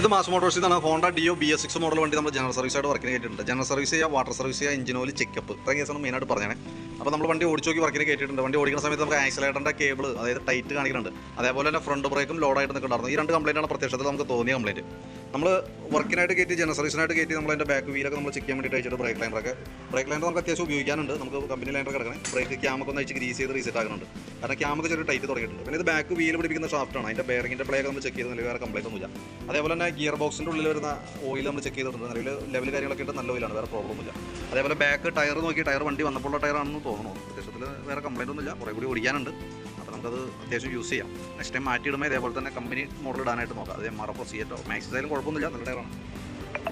ഇത് മാസ് മോട്ടോഴ്സിൽ നിന്നാണ് Honda Dio B S six model വണ്ടി നമ്മൾ ജനറൽ സർവീസ് ആയിട്ട് വർക്കിന് കയറ്റിയിട്ടുണ്ട് ജനറൽ സർവീസ് ചെയ്യുക വാട്ടർ സർവീസ് ചെയ്യുക എഞ്ചിൻ ഓയിൽ ചെക്കപ്പ് ഇത്രയും കേസാണ് മെയിനായിട്ട് പറഞ്ഞത് അപ്പോൾ നമ്മൾ വണ്ടി ഓടിച്ചു നോക്കി വർക്കിന് കയറ്റിയിട്ടുണ്ട് വണ്ടി ഓടിക്കുന്ന സമയത്ത് നമുക്ക് ആക്സിലേറ്ററിന്റെ കേബിൾ അതായത് ടൈറ്റ് കാണിക്കുന്നുണ്ട്. അതേപോലെ തന്നെ ഫ്രണ്ട് ബ്രേക്കും ലോഡായിട്ട് നിൽക്കുന്നുണ്ടായിരുന്നു ഈ രണ്ട് കംപ്ലൈന്റാണ് പ്രത്യക്ഷത്തിൽ നമുക്ക് തോന്നിയ കംപ്ലൈന്റ് നമ്മൾ വർക്കിനായിട്ട് കയറ്റി ജനറൽ സർവീസിനായിട്ട് കയറ്റി നമ്മൾ അതിന്റെ ബാക്ക് വീലൊക്കെ നമ്മൾ ചെക്ക് ചെയ്യാൻ വേണ്ടിയിട്ട് അയച്ചിട്ട് ബ്രേക്ക് ലൈനറൊക്കെ ബ്രേക്ക് ലൈനർ നമുക്ക് അത്യാവശ്യം ഉപയോഗിക്കാനുണ്ട്. നമുക്ക് കമ്പനി ലൈനർ കിടക്കണേ. ബ്രേക്ക് ക്യാമൊക്കെ ഒന്ന് അയച്ച് ഗ്രീസ് ചെയ്ത് റീസെറ്റ് ആകുന്നുണ്ട് കാരണം ക്യാമൊക്കെ ചെറിയ ടൈറ്റ് തുടങ്ങിയിട്ടുണ്ട്. പിന്നെ ഇത് ബാക്ക് വീൽ പിടിപ്പിക്കുന്ന ഷാഫ്റ്റാണ് അതിന്റെ ബെയറിങ്ങിന്റെ പ്ലേ നമ്മൾ ചെക്ക് ചെയ്ത് നിലവിൽ വേറെ കംപ്ലൈന്റ് ഒന്നുമില്ല. അതേപോലെ തന്നെ ഗിയർ ബോക്സിന്റെ ഉള്ളിൽ വരുന്ന ഓയിൽ നമ്മൾ ചെക്ക് ചെയ്തിട്ടുണ്ട്. നിലവിൽ ലെവൽ കാര്യങ്ങളൊക്കെ ഉണ്ട്. നല്ല ഓയിലാണ് വേറെ പ്രോബ്ലം ഇല്ല അതേപോലെ ബാക്ക് ടയർ നോക്കി. ടയർ വണ്ടി വന്നപ്പോൾ ടയർ ആണെന്ന് തോന്നുന്നു. അത്യാവശ്യത്തിൽ വേറെ കംപ്ലൈന്റ് ഒന്നുമില്ല. കുറേ കൂടി ഓടിക്കാനുണ്ട്. നമുക്കത് അത്യാവശ്യം യൂസ് ചെയ്യാം. നെക്സ്റ്റ് ടൈം മാറ്റിയിടുമ്പോൾ ഇതേപോലെ തന്നെ കമ്പനി മോഡൽ ഇടാനായിട്ട് നോക്കാം. അത് എം ആർ എഫ് സിയറ്റോ മാക്സ് ആയാലും കുഴപ്പമൊന്നുമില്ല നല്ല ടയറാണ്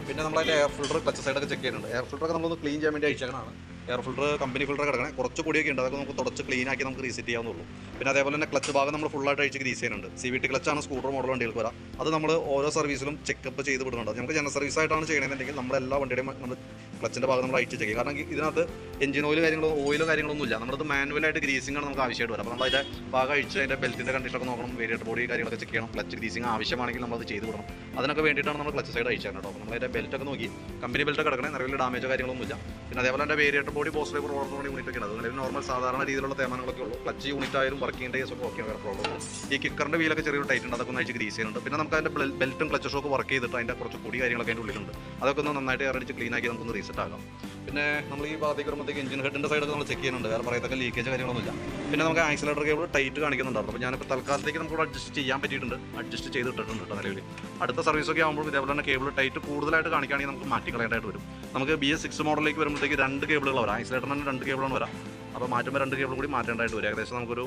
പിന്നെ നമ്മളതിന്റെ എയർ ഫിൽറ്റർ ക്ലച്ച് സൈഡൊക്കെ ചെക്ക് ചെയ്യുന്നുണ്ട്. എയർ ഫിൽറ്ററൊക്കെ നമ്മളൊന്ന് ക്ലീൻ ചെയ്യാൻ വേണ്ടി അയച്ചേക്കണാണ് എയർ ഫിൽറ്റർ കമ്പനി ഫിൽറ്റർ കിടക്കണേ. കുറച്ച് പൊടിയൊക്കെ ഉണ്ട്. അതൊക്കെ നമുക്ക് തുടച്ച് ക്ലീൻ ആക്കി നമുക്ക് റീസെറ്റ് ചെയ്യാവുന്നുള്ളൂ പിന്നെ അതേപോലെ തന്നെ ക്ലച്ച് ഭാഗം നമ്മൾ ഫുള്ളായിട്ട് അഴിച്ച് ഗ്രീസ് ചെയ്യുന്നുണ്ട്. സി വി ടി ക്ലച്ചാണ് സ്കൂട്ടർ മോഡൽ വണ്ടികൾക്ക് വരാം. അത് നമ്മൾ ഓരോ സർവീസിലും ചെക്കപ്പ് ചെയ്ത് വിടുന്നുണ്ട്. നമുക്ക് ജനറൽ സർവീസ് ആയിട്ടാണ് ചെയ്യണമെന്നുണ്ടെങ്കിൽ നമ്മൾ എല്ലാ വണ്ടിയുടെയും നമ്മൾ ക്ലച്ചിന്റെ ഭാഗം നമ്മൾ അഴിച്ച് ചെയ്യും. കാരണം ഇതിനകത്ത് എഞ്ചിൻ ഓയിൽ കാര്യങ്ങളോ ഓയിലോ കാര്യങ്ങളൊന്നും ഇല്ല നമ്മളത് മാനുവലായിട്ട് ഗ്രീസിംഗ് ആണ് നമുക്ക് ആവശ്യമായിട്ട് വരാം. അപ്പോൾ നമ്മൾ അതിന്റെ ഭാഗം അഴിച്ച് അതിന്റെ ബെൽറ്റിന്റെ കണ്ടീഷനൊക്കെ നോക്കണം. വേരിയറ്റ് ബോഡി കാര്യങ്ങളൊക്കെ ചെക്ക് ചെയ്യണം. ക്ലച്ച് ഗ്രീസിംഗ് ആവശ്യമാണെങ്കിൽ നമ്മളത് ചെയ്ത് വിടണം. അതിനൊക്കെ വേണ്ടിയിട്ടാണ് നമ്മൾ ക്ലച്ച് സൈഡ് അയച്ചത് കേട്ടോ നമ്മൾ അതിന്റെ ബെൽറ്റൊക്കെ നോക്കി. കമ്പനി ബെൽറ്റൊക്കെ കിടക്കണേ നിലവിൽ ഡാമേജോ കാര്യങ്ങളൊന്നും ഇല്ല പിന്നെ അതേപോലെ തന്നെ വേരിയറ്റ് ബോഡി ഓർഡർ യൂണിറ്റ് ഒക്കെ ഉണ്ട് നിലവിൽ നോർമൽ സാധാരണ രീതിയിലുള്ള തേമാനങ്ങളൊക്കെ ഉള്ളൂ. ക്ലച്ച് യൂണിറ്റ് ആയാലും വർക്കിംഗ് ഡേസ് ഒക്കെ ഓക്കെ വേറെ പ്രോബ്ലം ഈ കിക്കറിന്റെ വീലൊക്കെ ചെറിയൊരു ടൈറ്റ് ഉണ്ട് അതൊക്കെ ഒന്ന് അഴിച്ച് ഗ്രീസ് ചെയ്യുന്നുണ്ട്. പിന്നെ നമുക്ക് അതിന്റെ ബെൽറ്റും ക്ലച്ച് ഷോക്ക് വർക്ക് ചെയ്തിട്ട് അതിന്റെ കുറച്ച് പൊടി കാര്യങ്ങളൊക്കെ അതിന്റെ ഉള്ളിലുണ്ട്. അതൊക്കെ ഒന്ന് നന്നായിട്ട് ഇറടിച്ച് ക്ലീൻ ആക്കി നമുക്കൊന്ന് റീസെറ്റ് ആകാം പിന്നെ നമ്മൾ ഈ ഭാഗത്തേക്ക് വരുമ്പോഴത്തേക്ക് എഞ്ചിൻ ഹെഡിന്റെ സൈഡൊക്കെ നമ്മൾ ചെക്ക് ചെയ്യുന്നുണ്ട്. വേറെ പറയത്തൊക്കെ ലീക്കേജ് കാര്യങ്ങളൊന്നുമില്ല. പിന്നെ നമുക്ക് ആക്സിലേറ്റർ കേബിൾ ടൈറ്റ് കാണിക്കുന്നുണ്ടായിരുന്നു അപ്പോൾ ഞാനിപ്പോൾ തൽക്കാലത്തേക്ക് നമുക്ക് അഡ്ജസ്റ്റ് ചെയ്യാൻ പറ്റിയിട്ടുണ്ട്. അഡ്ജസ്റ്റ് ചെയ്തിട്ടുണ്ട് നിലവിൽ അടുത്ത സർവീസൊക്കെ ആകുമ്പോൾ ഇതേപോലെ തന്നെ കേബിൾ ടൈറ്റ് കൂടുതലായിട്ട് കാണിക്കുകയാണെങ്കിൽ നമുക്ക് മാറ്റി കളയേണ്ടതായിട്ട് വരും. നമുക്ക് ബി എസ് സിക്സ് മോഡലിലേക്ക് വരുമ്പോഴത്തേക്ക് രണ്ട് കേബിളുകൾ വരാം. ഐസൊലേറ്റർ തന്നെ രണ്ട് കേബിളാണ് വരാം. അപ്പോൾ മാറ്റുമ്പോൾ രണ്ട് കേബിൾ കൂടി മാറ്റേണ്ടതായിട്ട് വരും. ഏകദേശം നമുക്കൊരു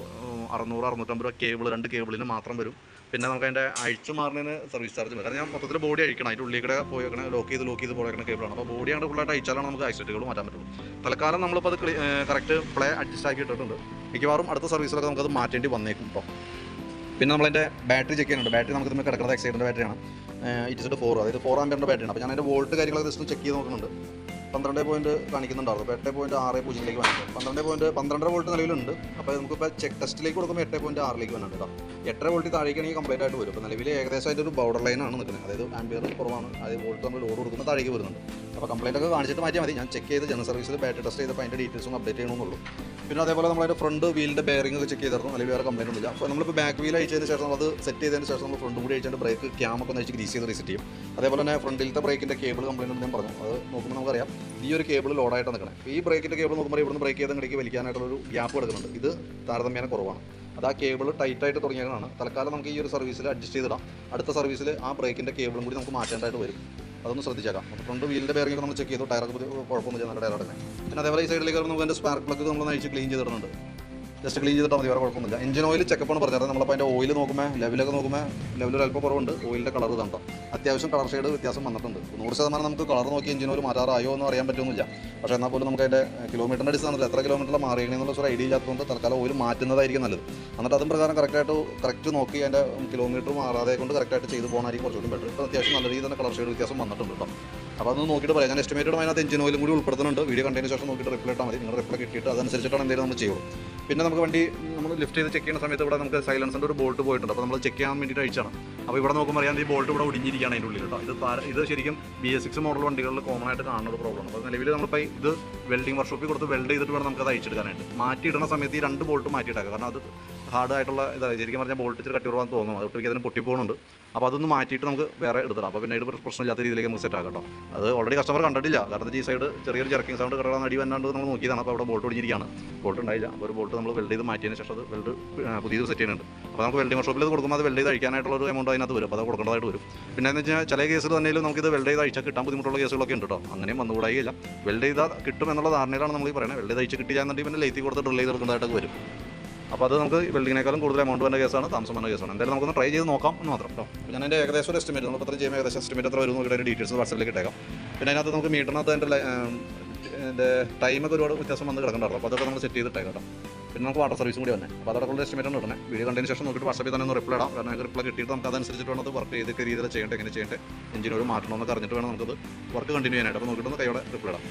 അറുന്നൂറ് അറുന്നൂറ്റമ്പത് രൂപ കേബിൾ രണ്ട് കേബിളിന് മാത്രം വരും. പിന്നെ നമുക്ക് അതിന്റെ അഴിച്ചു മാറുന്നതിന് സർവീസ് ചാർജ് വരും. കാരണം ഞാൻ മൊത്തത്തിൽ ബോഡി അഴിക്കണം. അതിന്റെ ഉള്ളിൽ കൂടെ പോയി വെക്കണ ലോക്ക് ചെയ്ത് ലോക്ക് ചെയ്ത് പോയേക്കണ കേബിളാണ് അപ്പോൾ ബോഡി അങ്ങോട്ട് ഫുള്ളായിട്ട് അഴിച്ചാലാണ് നമുക്ക് ആക്സിഡന്റുകൾ മാറ്റാൻ പറ്റുള്ളൂ. തൽക്കാലം നമ്മളിപ്പോൾ അത് കറക്റ്റ് പ്ലേ അഡ്ജസ്റ്റ് ആക്കി ഇട്ടിട്ടുണ്ട്. മിക്കവാറും അടുത്ത സർവീസിലൊക്കെ നമുക്കത് മാറ്റേണ്ടി വന്നേക്കും ഇപ്പോൾ. പിന്നെ നമ്മളതിന്റെ ബാറ്ററി ചെക്ക് ചെയ്യുന്നുണ്ട് ബാറ്ററി നമുക്ക് തമ്മിൽ കിടക്കുന്നത് എക്സൈഡിന്റെ ബാറ്ററിയാണ് ഇറ്റ് ഫോർ അതായത് ഫോർ ആമ്പിയറിന്റെ ബാറ്ററിയാണ് അപ്പോൾ ഞാൻ അതിന്റെ വോൾട്ട് കാര്യങ്ങളൊക്കെ ജസ്റ്റ് ചെക്ക് ചെയ്ത് നോക്കുന്നുണ്ട്. പന്ത്രണ്ട് പോയിന്റ് കാണിക്കുന്നുണ്ടായിരുന്നു. അപ്പോൾ എട്ട് പോയിന്റ് ആറ് പൂജ്യത്തിലേക്ക് വന്നിട്ടുണ്ട്. പന്ത്രണ്ട് പോയിന്റ് പന്ത്രണ്ടര വോൾട്ട് നിലവിലുണ്ട്. അപ്പോൾ നമുക്കിപ്പോൾ ചെക്ക് ടെസ്റ്റിലേക്ക് കൊടുക്കുമ്പോൾ എട്ട് പോയിന്റ് ആറിലേക്ക് വന്നിട്ടുണ്ട് കേട്ടോ എട്ടര വോൾട്ട് താഴേക്കാണെങ്കിൽ കംപ്ലീറ്റ് ആയിട്ട് വരും. അപ്പോൾ നിലവിൽ ഏകദേശമായിട്ട് ഒരു ബോർഡർ ലൈനാണ് നിൽക്കുന്നത്. അതായത് ആംബിയർ കുറവാണ്. അത് വോൾട്ട് നമ്മൾ ലോഡ് കൊടുക്കുമ്പോൾ താഴേക്ക് വരുന്നുണ്ട്. അപ്പോൾ കംപ്ലൈന്റ് ഒക്കെ കാണിച്ചിട്ട് മാറ്റിയാൽ മതി. ഞാൻ ചെക്ക് ചെയ്ത് ജനറൽ സർവീസിൽ ബാറ്ററി ടെസ്റ്റ് ചെയ്തപ്പോൾ അതിന്റെ ഡീറ്റെയിൽസും അപ്ഡേറ്റ് ചെയ്യണമെന്നുള്ളൂ. പിന്നെ അതേപോലെ നമ്മളതിന്റെ ഫ്രണ്ട് വീലിന്റെ ബെയറിംഗ് ഒക്കെ ചെക്ക് ചെയ്തിരുന്നു. അല്ലെങ്കിൽ വേറെ കംപ്ലൈന്റ് ഒന്നുമില്ല. അപ്പോൾ നമ്മളിപ്പോൾ ബാക്ക് വീൽ അയച്ചതിന് ശേഷം അത് സെറ്റ് ചെയ്തതിന് ശേഷം നമ്മൾ ഫ്രണ്ട് കൂടി അയച്ചിട്ട് ബ്രേക്ക് ക്യാമൊക്കെ ഒന്ന് അയച്ച് ഗ്രീസ് ചെയ്ത് റീസെറ്റ് ചെയ്യും. അതേപോലെ തന്നെ ഫ്രണ്ടിലത്തെ ബ്രേക്കിന്റെ കേബിൾ കംപ്ലൈന്റ് ഞാൻ പറഞ്ഞു. അത് നോക്കുമ്പോൾ നമുക്കറിയാം. ഈ ഒരു കേബിൾ ലോഡായിട്ട് നിൽക്കണം. ഈ ബ്രേക്കിന്റെ കേബിൾ നോക്കുമ്പോൾ ഇവിടുന്ന് ബ്രേക്ക് ചെയ്ത് ഇടയ്ക്ക് വലിക്കാനായിട്ടുള്ളൊരു ഗ്യാപ്പ് എടുക്കുന്നുണ്ട് ഇത് താരതമ്യേന കുറവാണ്. അത് ആ കേബിൾ ടൈറ്റായിട്ട് തുടങ്ങിയതാണ് തൽക്കാലം നമുക്ക് ഈ ഒരു സർവീസിൽ അഡ്ജസ്റ്റ് ചെയ്തിടാം. അടുത്ത സർവീസിൽ ആ ബ്രേക്കിന്റെ കേബിളും കൂടി നമുക്ക് മാറ്റേണ്ടതായിട്ട് വരും. അതൊന്ന് ശ്രദ്ധിച്ചേക്കാം. അപ്പോൾ ഫ്രണ്ട് വീലിന്റെ ബെയറിംഗ് നമ്മൾ ചെക്ക് ചെയ്തു. ടയറൊക്കെ കുഴപ്പമൊന്നുമില്ല. കുഴപ്പമൊന്നും നല്ല അടങ്ങി പിന്നെ അതേപോലെ ഈ സൈഡിലേക്ക് നമുക്ക് അതിന്റെ സ്പാർക്ക് പ്ലഗ് നമ്മൾ അഴിച്ച് ക്ലീൻ ചെയ്തിടുന്നുണ്ട് ജസ്റ്റ് ക്ലീൻ ചെയ്തിട്ടാൽ മതി വേറെ കുഴപ്പമൊന്നുമില്ല. എഞ്ചിൻ ഓയിൽ ചെക്കപ്പാണ് പറഞ്ഞത്. നമ്മളപ്പോൾ അതിന്റെ ഓയിൽ നോക്കുമ്പോൾ ലെവലൊക്കെ നോക്കുമ്പോൾ ലെവലൊരു അല്പം കുറവുണ്ട്. ഓയിലിന്റെ കളർ കണ്ടോ അത്യാവശ്യം കളർ ഷെയ്ഡ് വ്യത്യാസം വന്നിട്ടുണ്ട്. നൂറ് ശതമാനം നമുക്ക് കളർ നോക്കി എഞ്ചിൻ ഓയിൽ മാറ്റാറായോ എന്ന് അറിയാൻ പറ്റുന്നില്ല. പക്ഷേ എന്നാൽ പോലും നമുക്ക് അതിന്റെ കിലോമീറ്ററിന്റെ അടിസ്ഥാനത്തിൽ എത്ര കിലോമീറ്ററിൽ മാറിയെന്നുള്ള ഒരു ഐഡിയ ഇല്ലാത്തതുകൊണ്ട് തൽക്കാലം ഓയിൽ മാറ്റുന്നതായിരിക്കും നല്ലത്. എന്നിട്ട് അതും പ്രകാരം കറക്റ്റായിട്ട് കറക്റ്റ് നോക്കി അതിന്റെ കിലോമീറ്റർ മാറാതെ കൊണ്ട് കറക്റ്റായിട്ട് ചെയ്ത് പോകാനായിരിക്കും കുറച്ചുകൂടി ബെറ്റർ അത്യാവശ്യം നല്ല രീതിയിൽ തന്നെ കളർ ഷെയ്ഡ് വ്യത്യാസം വന്നിട്ടുണ്ട് കേട്ടോ അപ്പോൾ അതൊന്ന് നോക്കിയിട്ട് പറയാം. ഞാൻ എസ്റ്റിമേറ്റഡ് അതിനകത്ത് എഞ്ചിൻ ഓയിലും കൂടി ഉൾപ്പെടുത്തുന്നുണ്ട്. വീഡിയോ കണ്ടതിന് ശേഷം നോക്കിയിട്ട് റിപ്ലൈ ഇട്ടാൽ മതി. നിങ്ങൾ റിപ്ലൈ കിട്ടിയിട്ട് അതനുസരിച്ചിട്ടാണ് എന്തെങ്കിലും നമ്മൾ ചെയ്യുള്ളൂ. പിന്നെ നമുക്ക് വണ്ടി നമ്മൾ ലിഫ്റ്റ് ചെയ്ത് ചെക്ക് ചെയ്യുന്ന സമയത്ത് ഇവിടെ നമുക്ക് സൈലൻസിന്റെ ഒരു ബോൾട്ട് പോയിട്ടുണ്ട്. അപ്പോൾ നമ്മൾ ചെക്ക് ചെയ്യാൻ വേണ്ടിയിട്ട് അയച്ചാണ് അപ്പോൾ ഇവിടെ നോക്കുമ്പോൾ അറിയാം ഈ ബോൾട്ട് ഇവിടെ ഒടിഞ്ഞിരിക്കുകയാണ് അതിന്റെ ഉള്ളിൽ കേട്ടോ. ഇത് ഇത് ശരിക്കും ബി എസ് സിക്സ് മോഡൽ വണ്ടികളിൽ കോമൺ ആയിട്ട് കാണുന്ന ഒരു പ്രോബ്ലം അപ്പോൾ നിലവിൽ നമ്മളിപ്പോൾ ഇത് വെൽഡിംഗ് വർക്ക്ഷോപ്പിൽ കൊടുത്ത് വെൽഡ് ചെയ്തിട്ട് വേണം നമുക്ക് അത് അയച്ചെടുക്കാനായിട്ട് മാറ്റിയിടുന്ന സമയത്ത് ഈ രണ്ട് ബോൾട്ട് മാറ്റിയിട്ടേക്കാം. കാരണം അത് ഹാർഡ് ആയിട്ടുള്ള ഇതാണ് ശരിക്കും പറഞ്ഞാൽ ബോൾട്ട് ഇച്ചിരി കട്ടി കുറവാന്ന് തോന്നുന്നു അതുകൊണ്ട് അതിന് പൊട്ടിപ്പോകുന്നുണ്ട് അപ്പോൾ അതൊന്ന് മാറ്റിയിട്ട് നമുക്ക് വേറെ എടുത്തിടാം. അപ്പോൾ പിന്നെ ഇത് പ്രശ്നമില്ലാത്ത രീതിയിലേക്ക് നമുക്ക് സെറ്റ് ആക്കാം കേട്ടോ. അത് ഓൾറെഡി കസ്റ്റമർ കണ്ടിട്ടില്ല. കാരണം ഈ സൈഡ് ചെറിയൊരു ജർക്കിംഗ് സൗണ്ട് കിടക്കാൻ അടി വന്നാണ്ട് നമ്മൾ നോക്കിയതാണ്. അപ്പോൾ അവിടെ ബോൾട്ട് ഒടിഞ്ഞിരിക്കുകയാണ്. ബോൾട്ട് ഉണ്ടായില്ല. അപ്പോൾ ഒരു ബോൾട്ട് നമ്മൾ വെൽഡ് ചെയ്ത് മാറ്റിയതിന് ശേഷം അത് വെൽഡ് പുതിയത് സെറ്റ് ചെയ്യുന്നുണ്ട്. അപ്പോൾ നമുക്ക് വെൽഡിംഗ് വർഷോപ്പിൽ കൊടുക്കുമ്പോൾ അത് വെൽഡ് ചെയ്ത് കഴിക്കാനായിട്ടുള്ള ഒരു എമൗണ്ട് അതിനകത്ത് വരും. അപ്പോൾ അത് കൊടുക്കേണ്ടതായിട്ട് വരും. പിന്നെ എന്ന് വെച്ചാൽ ചില കേസിൽ തന്നെയും നമുക്കിത് വെൽഡ് ചെയ്ത് അയച്ചാൽ കിട്ടാൻ ബുദ്ധിമുട്ടുള്ള കേസുകളൊക്കെ ഉണ്ട് കേട്ടോ. അങ്ങനെയും വന്നുകൂടായില്ല വെൽഡ് ചെയ്താൽ കിട്ടും എന്നുള്ള ധാരണയിലാണ് നമ്മൾ ഈ പറയുന്നത് വെൽഡ് ചെയ്ത് അഴിച്ച് കിട്ടിയാന്നുണ്ടെങ്കിൽ പിന്നെ ലേത്തി കൊടുത്ത് ഡ്രിൽ ചെയ്ത് കൊടുക്കുന്നതായിട്ടൊക്കെ വരും. അപ്പോൾ അത് നമുക്ക് വെൽഡിങ്ങിനേക്കാളും കൂടുതൽ എമൗണ്ട് വേണ്ട കേസാണ് താമസം വേണ്ട കേസാണ്. എന്തായാലും നമുക്കൊന്ന് ട്രൈ ചെയ്ത് നോക്കാം എന്ന് മാത്രം കേട്ടോ. ഞാൻ എന്റെ ഏകദേശം ഒരു എസ്റ്റിമേറ്റ് നമ്മൾ പത്രം ചെയ്യുമ്പോൾ ഏകദേശം എസ്റ്റിമേറ്റ് എത്ര വരും നോക്കിയിട്ട് അതിന്റെ ഡീറ്റെയിൽസ് വാട്സപ്പിലേക്ക് ഇട്ടേക്കാം. പിന്നെ അതിനകത്ത് നമുക്ക് മീറ്ററിനകത്ത് അതിന്റെ എന്റെ ടൈമൊക്കെ ഒരുപാട് വ്യത്യാസം വന്ന് കിടക്കണ്ടായിരുന്നു അപ്പോൾ അതൊക്കെ നമ്മൾ സെറ്റ് ചെയ്തിട്ടേക്കാം കേട്ടോ. പിന്നെ നമുക്ക് വാട്ടർ സർവീസും കൂടി വന്നെ. അപ്പോൾ അതോടെ എസ്റ്റിമേറ്റ് ആണ് ഇടണേ വീഡിയോ കണ്ടതിന് ശേഷം നോക്കിയിട്ട് വാട്സപ്പിൽ തന്നെ ഒന്ന് റിപ്ലൈ ഇടാം. കാരണം എനിക്ക് റിപ്ലൈ കിട്ടിയിട്ട് നമുക്ക് അതനുസരിച്ചിട്ട് വേണം അത് വർക്ക് ഏതൊക്കെ രീതിയിൽ ചെയ്യേണ്ടത് എങ്ങനെ ചെയ്യേണ്ടത് എഞ്ചിനോട് മാറ്റണമെന്നൊക്കെ അറിഞ്ഞിട്ട് വേണം നമുക്കത് വർക്ക് കണ്ടിന്യൂ ചെയ്യാനായിട്ട്. അപ്പോൾ നോക്കിയിട്ട് ഒന്ന് കൈയോടെ റിപ്ലൈ ഇടാം.